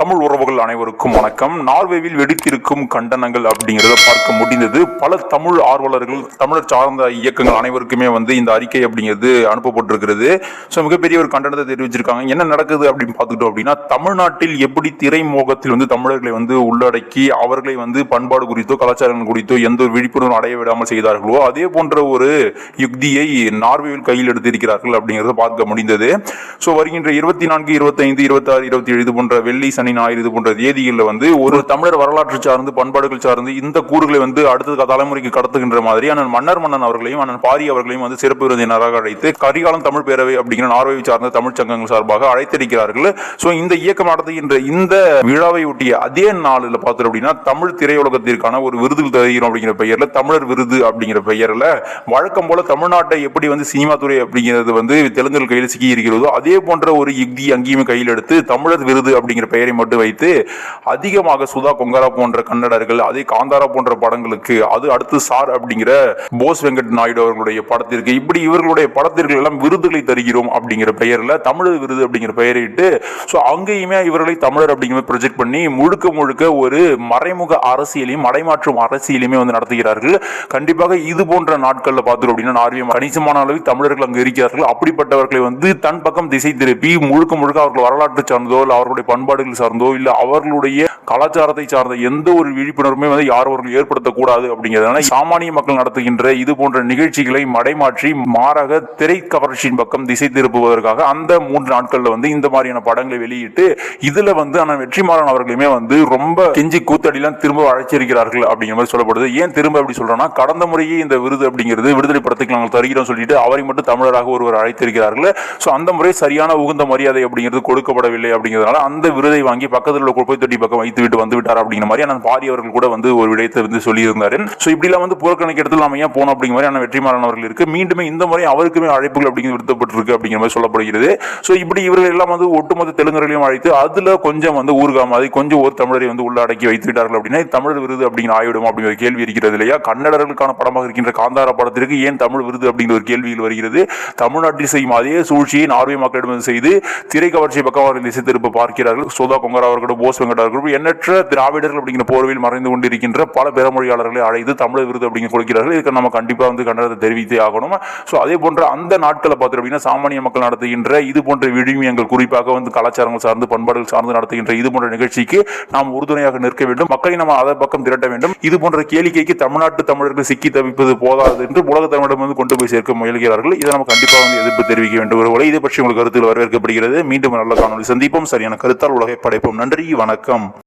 தமிழ் உறவுகள் அனைவருக்கும் வணக்கம். நார்வேவில் வெடித்திருக்கும் கண்டனங்கள் அப்படிங்கிறத பார்க்க முடிந்தது. பல தமிழ் ஆர்வலர்கள் தமிழர் சார்ந்த இயக்கங்கள் அனைவருக்குமே வந்து இந்த அறிக்கை அப்படிங்கிறது அனுப்பப்பட்டிருக்கிறது. ஸோ மிகப்பெரிய ஒரு கண்டனத்தை தெரிவிச்சிருக்காங்க. என்ன நடக்குது அப்படின்னு பார்த்துக்கிட்டோம் அப்படின்னா தமிழ்நாட்டில் எப்படி திரைமோகத்தில் வந்து தமிழர்களை வந்து உள்ளடக்கி அவர்களை வந்து பண்பாடு குறித்தோ கலாச்சாரங்கள் குறித்தோ எந்த ஒரு விழிப்புணர்வு அடைய விடாமல் செய்தார்களோ அதே போன்ற ஒரு யுக்தியை நார்வேவில் கையில் எடுத்திருக்கிறார்கள் அப்படிங்கிறத பார்க்க முடிந்தது. ஸோ வருகின்ற இருபத்தி நான்கு இருபத்தைந்து இருபத்தாறு இருபத்தி ஏழு போன்ற வெள்ளி சனி ஞாயிறு இது போன்ற தேதிகளில் வந்து ஒரு தமிழர் வரலாற்று சார்ந்து பண்பாடுகள் சார்ந்து இந்த கூறுகளை வந்து அடுத்த தலைமுறைக்கு கடத்துகின்ற மாதிரி அண்ணன் மன்னர் மன்னன் அவர்களையும் அண்ணன் பாரி அவர்களையும் வந்து சிறப்பு விருந்தினராக அழைத்து கரிகாலம் தமிழ் பேரவை அப்படிங்கிற நார்வே சார்ந்த தமிழ் சங்கங்கள் சார்பாக அழைத்திருக்கிறார்கள். ஸோ இந்த இயக்கம் நடத்துகின்ற இந்த விழாவை ஒட்டிய அதே நாளில் பார்த்தோம் அப்படின்னா தமிழ் திரையுலகத்திற்கான ஒரு விருதுகள் தருகிறோம் அப்படிங்கிற பெயரில் தமிழர் விருது அப்படிங்கிற பெயரில் வழக்கம் போல தமிழ்நாட்டை எப்படி வந்து சினிமா துறை அப்படிங்கிறது வந்து தெலுங்கல் கையில் சிக்கி இருக்கிறதோ அதே போன்ற ஒரு யுக்தி அங்கேயுமே கையில் எடுத்து தமிழர் விருது அப்படிங்கிற பெயரை மட்டும் வைத்து அதிகமாக சுதா கொங்காரா போன்ற கன்னடர்கள் அதே காந்தாரா போன்ற படங்களுக்கு அது அடுத்து சார் அப்படிங்கிற போஸ் வெங்கட் நாயுடு அவர்களுடைய படத்திற்கு இப்படி இவர்களுடைய படத்திற்கு எல்லாம் விருதுகளை தருகிறோம் அப்படிங்கிற பெயரில் தமிழர் விருது அப்படிங்கிற பெயரிட்டு ஸோ அங்கேயுமே இவர்களை தமிழர் அப்படிங்கிற ப்ரொஜெக்ட் பண்ணி முழுக்க முழுக்க ஒரு மறைமுக அரசியலையும் மடைமாற்றும் அரசியலையுமே வந்து நடத்துகிறார்கள். கண்டிப்பாக இது போன்ற நாட்களில் பார்த்தோம் அப்படின்னா நார்வே கணிசமான அளவில் தமிழர்கள் அங்கு இருக்கிறார்கள். அப்படிப்பட்டவர்களை வந்து தன் பக்கம் திசை திருப்பி முழுக்க முழுக்க அவர்கள் வரலாற்று சார்ந்தோ இல்லை அவர்களுடைய பண்பாடுகள் சார்ந்தோ இல்லை அவர்களுடைய கலாச்சாரத்தை சார்ந்த எந்த ஒரு விழிப்புணர்வுமே வந்து யாரும் அவர்கள் ஏற்படுத்தக்கூடாது அப்படிங்கிறதுனால சாமானிய மக்கள் நடத்துகின்ற இது போன்ற நிகழ்ச்சிகளை மடைமாற்றி மாறாக திரை கவர்ச்சியின் பக்கம் திசை திருப்புவதற்காக அந்த மூன்று நாட்கள்ல வந்து இந்த மாதிரியான படங்களை வெளியிட்டு இதுல வந்து ஆனால் வெற்றிமாறன் அவர்களுமே வந்து ரொம்ப கெஞ்சி கூத்தடிலாம் திரும்ப அழைச்சிருக்கிறார்கள் அப்படிங்கிற மாதிரி சொல்லப்படுது. ஏன் திரும்ப அப்படி சொல்றோம்னா கடந்த முறையே இந்த விருது அப்படிங்கிறது விடுதலை படத்துக்கு நாங்கள் தருகிறோம் சொல்லிட்டு அவரை மட்டும் தமிழராக ஒருவர் அழைத்திருக்கிறார்கள். ஸோ அந்த முறை சரியான உகுந்த மரியாதை அப்படிங்கிறது கொடுக்கப்படவில்லை அப்படிங்கிறதுனால அந்த விருதை வாங்கி பக்கத்தில் உள்ள குப்பை தொட்டி பக்கம் வைத்து விட்டு வந்து விட்டார் அப்படிங்கிற மாதிரி ஆனால் பாரி அவர்கள் கூட வந்து ஒரு விடயத்தை வந்து சொல்லியிருந்தாரு. ஸோ இப்படிலாம் வந்து புறக்கணிக்க இடத்துல நம்ம ஏன் போனோம் அப்படிங்கிற மாதிரி ஆனால் வெற்றிமாறன் அவர்கள் இருக்கு. மீண்டுமே இந்த முறை அவருக்குமே அழைப்புகள் அப்படிங்கிறது விடுத்தப்பட்டிருக்கு அப்படிங்கிற மாதிரி சொல்லப்படுகிறது. ஸோ இப்படி இவர்கள் எல்லாம் வந்து ஒட்டுமொத்த தெலுங்கர்களையும் அழைத்து அதில் கொஞ்சம் வந்து ஊர்கா மாதிரி கொஞ்சம் ஒரு தமிழரை வந்து உள்ளடக்கி வைத்து விட்டார்கள் அப்படின்னா தமிழர் விருது அப்படிங்கிற ஆயிடும் அப்படிங்கிற ஒரு கேள்வி இருக்கிறது இல்லையா? கன்னடர்களுக்கான படமாக இருக்கின்ற காந்தாரா படத்திற்கு ஏன் தமிழ் விருது அப்படிங்கிற ஒரு கேள்வியில் வருகிறது. தமிழ்நாட்டில் செய்யும் அதே சூழ்ச்சியை நார்வே மக்களிடம் செய்து திரை கவர்ச்சி பக்கம் அவர்கள் திசை திருப்ப பார்க்கிறார்கள். சோதா கொங்கரா இருக்கட்டும் போஸ் வெங்கடா இருக்கட்டும் எண்ணற்ற திராவிடர்கள் அப்படிங்கிற போர்வையில் மறைந்து கொண்டிருக்கின்ற பல பிறமொழியாளர்களை அழைத்து தமிழர் விருது அப்படிங்கிற கொடுக்கிறார்கள். இதுக்கு நம்ம கண்டிப்பாக வந்து கண்டனத்தை தெரிவித்தே ஆகணும். ஸோ அதே போன்ற அந்த நாட்களை பார்த்துட்டு அப்படின்னா சாமானிய மக்கள் நடத்துகின்ற இது போன்ற விழுமியங்கள் குறிப்பாக வந்து கலாச்சாரங்கள் சார்ந்து பண்பாடுகள் சார்ந்து நடத்துகின்ற இது போன்ற நிகழ்ச்சிக்கு நாம் உறுதுணையாக நிற்க வேண்டும். மக்களை நம்ம அதை பக்கம் திரட்ட வேண்டும். இது போன்ற கேளிக்கைக்கு தமிழ்நாட்டு தமிழர்கள் சிக்கி தவிப்பது போதாது என்று உலக தமிழகம் வந்து கொண்டு போய் சேர்க்க முயல்கிறார்கள். இதை நம்ம கண்டிப்பாக வந்து எதிர்ப்பு தெரிவிக்க வேண்டும். ஒருவேளை இதை பற்றி உங்களுக்கு கருத்துக்கள் வரவேற்கப்படுகிறது. மீண்டும் நல்ல காணொலி சந்திப்போம். சரியான கருத்தால் உலகை படைப்போம். நன்றி வணக்கம்.